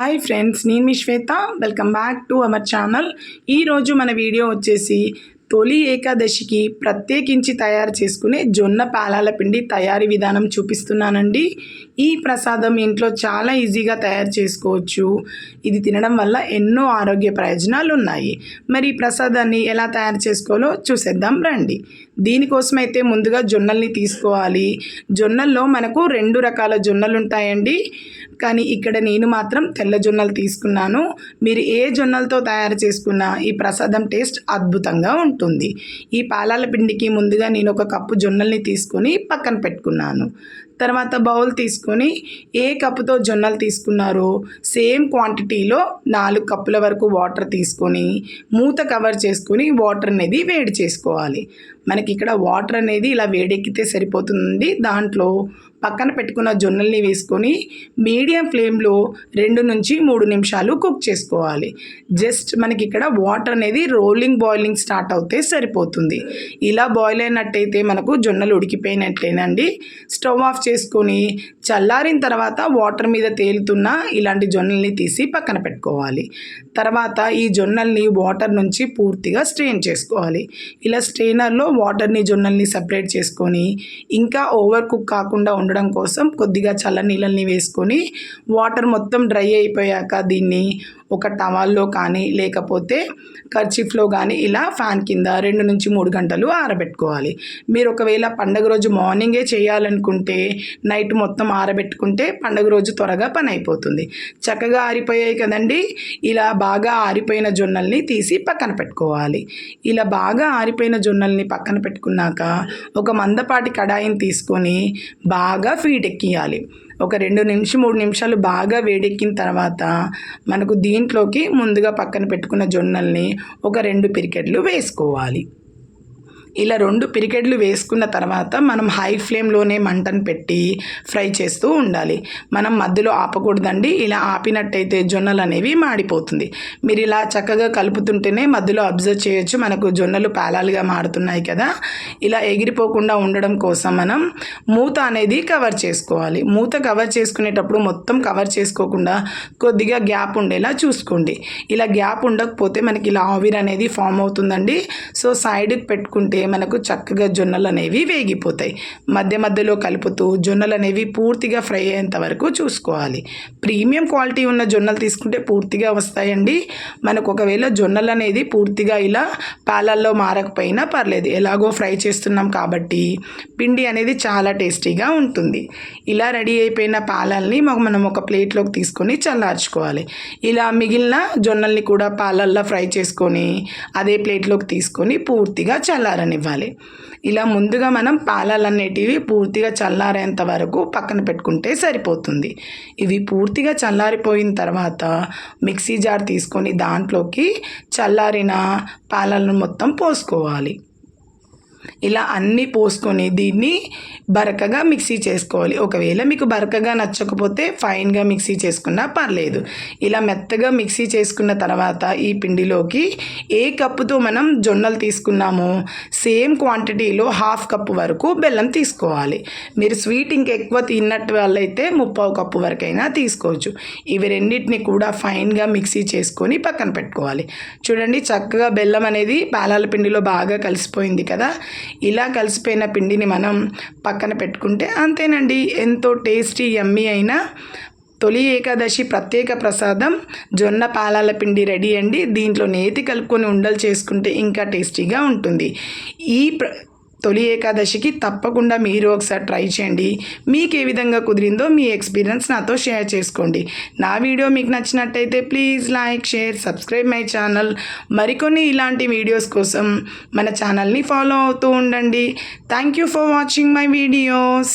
Hi friends నేను మీ Shweta. Welcome back to our channel ఈరోజు మన వీడియో వచ్చేసి తొలి ఏకాదశికి ప్రత్యేకించి తయారు చేసుకునే జొన్న పాలాల పిండి తయారీ విధానం చూపిస్తున్నానండి. ఈ ప్రసాదం ఇంట్లో చాలా ఈజీగా తయారు చేసుకోవచ్చు. ఇది తినడం వల్ల ఎన్నో ఆరోగ్య ప్రయోజనాలు ఉన్నాయి. మరి ఈ ప్రసాదాన్ని ఎలా తయారు చేసుకోవాలో చూసేద్దాం రండి. దీనికోసం అయితే ముందుగా జొన్నల్ని తీసుకోవాలి. జొన్నల్లో మనకు రెండు రకాల జొన్నలు ఉంటాయండి కానీ ఇక్కడ నేను మాత్రం తెల్ల జొన్నలు తీసుకున్నాను. మీరు ఏ జొన్నలతో తయారు చేసుకున్నా ఈ ప్రసాదం టేస్ట్ అద్భుతంగా ఉంటుంది. ఈ పాలాల పిండికి ముందుగా నేను ఒక కప్పు జొన్నల్ని తీసుకొని పక్కన పెట్టుకున్నాను. తర్వాత బౌల్ తీసుకొని ఏ కప్పుతో జొన్నలు తీసుకున్నారో సేమ్ క్వాంటిటీలో నాలుగు కప్పుల వరకు వాటర్ తీసుకొని మూత కవర్ చేసుకొని వాటర్ అనేది వేడి చేసుకోవాలి. మనకి ఇక్కడ వాటర్ అనేది ఇలా వేడెక్కితే సరిపోతుంది దాంట్లో పక్కన పెట్టుకున్న జొన్నల్ని వేసుకొని మీడియం ఫ్లేమ్లో రెండు నుంచి మూడు నిమిషాలు కుక్ చేసుకోవాలి. జస్ట్ మనకి ఇక్కడ వాటర్ అనేది రోలింగ్ బాయిలింగ్ స్టార్ట్ అవుతే సరిపోతుంది. ఇలా బాయిల్ అయినట్టయితే మనకు జొన్నలు ఉడికిపోయినట్లేనండి. స్టవ్ ఆఫ్ చేసుకొని చల్లారిన తర్వాత వాటర్ మీద తేలుతున్న ఇలాంటి జొన్నల్ని తీసి పక్కన పెట్టుకోవాలి. తర్వాత ఈ జొన్నల్ని వాటర్ నుంచి పూర్తిగా స్ట్రెయిన్ చేసుకోవాలి. ఇలా స్ట్రెయినర్లో వాటర్ని జొన్నల్ని సపరేట్ చేసుకొని ఇంకా ఓవర్ కుక్ కాకుండా ఉండడం కోసం కొద్దిగా చల్ల నీళ్ళని వేసుకొని వాటర్ మొత్తం డ్రై అయిపోయాక దీన్ని ఒక టవాల్లో కానీ లేకపోతే కర్చీఫ్లో కానీ ఇలా ఫ్యాన్ కింద రెండు నుంచి మూడు గంటలు ఆరబెట్టుకోవాలి. మీరు ఒకవేళ పండగ రోజు మార్నింగే చేయాలనుకుంటే నైట్ మొత్తం ఆరబెట్టుకుంటే పండగ రోజు త్వరగా పని అయిపోతుంది. చక్కగా ఆరిపోయాయి కదండి? ఇలా బాగా ఆరిపోయిన జొన్నల్ని తీసి పక్కన పెట్టుకోవాలి. ఇలా బాగా ఆరిపోయిన జొన్నల్ని పక్కన పెట్టుకున్నాక ఒక మందపాటి కడాయిని తీసుకొని బాగా ఫీట్ ఎక్కియాలి. ఒక రెండు నిమిషం మూడు నిమిషాలు బాగా వేడెక్కిన తర్వాత మనకు దీంట్లోకి ముందుగా పక్కన పెట్టుకున్న జొన్నల్ని ఒక రెండు పిరికెట్లు వేసుకోవాలి. ఇలా రెండు పిరికెడ్లు వేసుకున్న తర్వాత మనం హై ఫ్లేమ్లోనే మంటను పెట్టి ఫ్రై చేస్తూ ఉండాలి. మనం మధ్యలో ఆపకూడదండి. ఇలా ఆపినట్టయితే జొన్నలు అనేవి మాడిపోతుంది. మీరు ఇలా చక్కగా కలుపుతుంటేనే మధ్యలో అబ్జర్వ్ చేయొచ్చు. మనకు జొన్నలు పేలాలుగా మారుతున్నాయి కదా. ఇలా ఎగిరిపోకుండా ఉండడం కోసం మనం మూత అనేది కవర్ చేసుకోవాలి. మూత కవర్ చేసుకునేటప్పుడు మొత్తం కవర్ చేసుకోకుండా కొద్దిగా గ్యాప్ ఉండేలా చూసుకోండి. ఇలా గ్యాప్ ఉండకపోతే మనకి ఇలా ఆవిర్ అనేది ఫామ్ అవుతుందండి. సో సైడ్కి పెట్టుకుంటే మనకు చక్కగా జొన్నలు అనేవి వేగిపోతాయి. మధ్య మధ్యలో కలుపుతూ జొన్నలు అనేవి పూర్తిగా ఫ్రై అయ్యేంత వరకు చూసుకోవాలి. ప్రీమియం క్వాలిటీ ఉన్న జొన్నలు తీసుకుంటే పూర్తిగా వస్తాయండి. మనకు ఒకవేళ జొన్నలు అనేది పూర్తిగా ఇలా పాలల్లో మారకపోయినా పర్లేదు. ఎలాగో ఫ్రై చేస్తున్నాం కాబట్టి పిండి అనేది చాలా టేస్టీగా ఉంటుంది. ఇలా రెడీ అయిపోయిన పాలల్ని మనం ఒక ప్లేట్లోకి తీసుకొని చల్లార్చుకోవాలి. ఇలా మిగిలిన జొన్నల్ని కూడా పాలల్లో ఫ్రై చేసుకొని అదే ప్లేట్లోకి తీసుకొని పూర్తిగా చల్లనివ్వాలి ఇలా ముందుగా మనం పాలలన్నిటివి పూర్తిగా చల్లారేంత వరకు పక్కన పెట్టుకుంటే సరిపోతుంది. ఇవి పూర్తిగా చల్లారిపోయిన తర్వాత మిక్సీ జార్ తీసుకొని దాంట్లోకి చల్లారిన పాలలను మొత్తం పోసుకోవాలి. ఇలా అన్నీ పోసుకొని దీన్ని బరకగా మిక్సీ చేసుకోవాలి. ఒకవేళ మీకు బరకగా నచ్చకపోతే ఫైన్గా మిక్సీ చేసుకున్నా పర్లేదు. ఇలా మెత్తగా మిక్సీ చేసుకున్న తర్వాత ఈ పిండిలోకి ఏ కప్పుతో మనం జొన్నలు తీసుకున్నామో సేమ్ క్వాంటిటీలో హాఫ్ కప్పు వరకు బెల్లం తీసుకోవాలి. మీరు స్వీట్ ఇంకెక్కువ తిన్నట్టు వాళ్ళైతే ముప్పావు కప్పు వరకైనా తీసుకోవచ్చు. ఇవి రెండింటిని కూడా ఫైన్గా మిక్సీ చేసుకొని పక్కన పెట్టుకోవాలి. చూడండి చక్కగా బెల్లం అనేది పాలాల పిండిలో బాగా కలిసిపోయింది కదా. ఇలా కలిసిపోయిన పిండిని మనం పక్కన పెట్టుకుంటే అంతేనండి. ఎంతో టేస్టీ యమ్మీ అయిన తొలి ఏకాదశి ప్రత్యేక ప్రసాదం. జొన్న పాలాల పిండి రెడీ అండి. దీంట్లో నేతి కలుపుకొని ఉండలు చేసుకుంటే ఇంకా టేస్టీగా ఉంటుంది. ఈ ప్ర తొలి ఏకాదశికి తప్పకుండా మీరు ఒకసారి ట్రై చేయండి. మీకు ఏ విధంగా కుదిరిందో మీ ఎక్స్పీరియన్స్ నాతో షేర్ చేసుకోండి. నా వీడియో మీకు నచ్చినట్టయితే please like share subscribe my channel. మరికొన్ని ఇలాంటి వీడియోస్ కోసం మన ఛానల్ని ఫాలో అవుతూ ఉండండి. Thank you for watching my videos.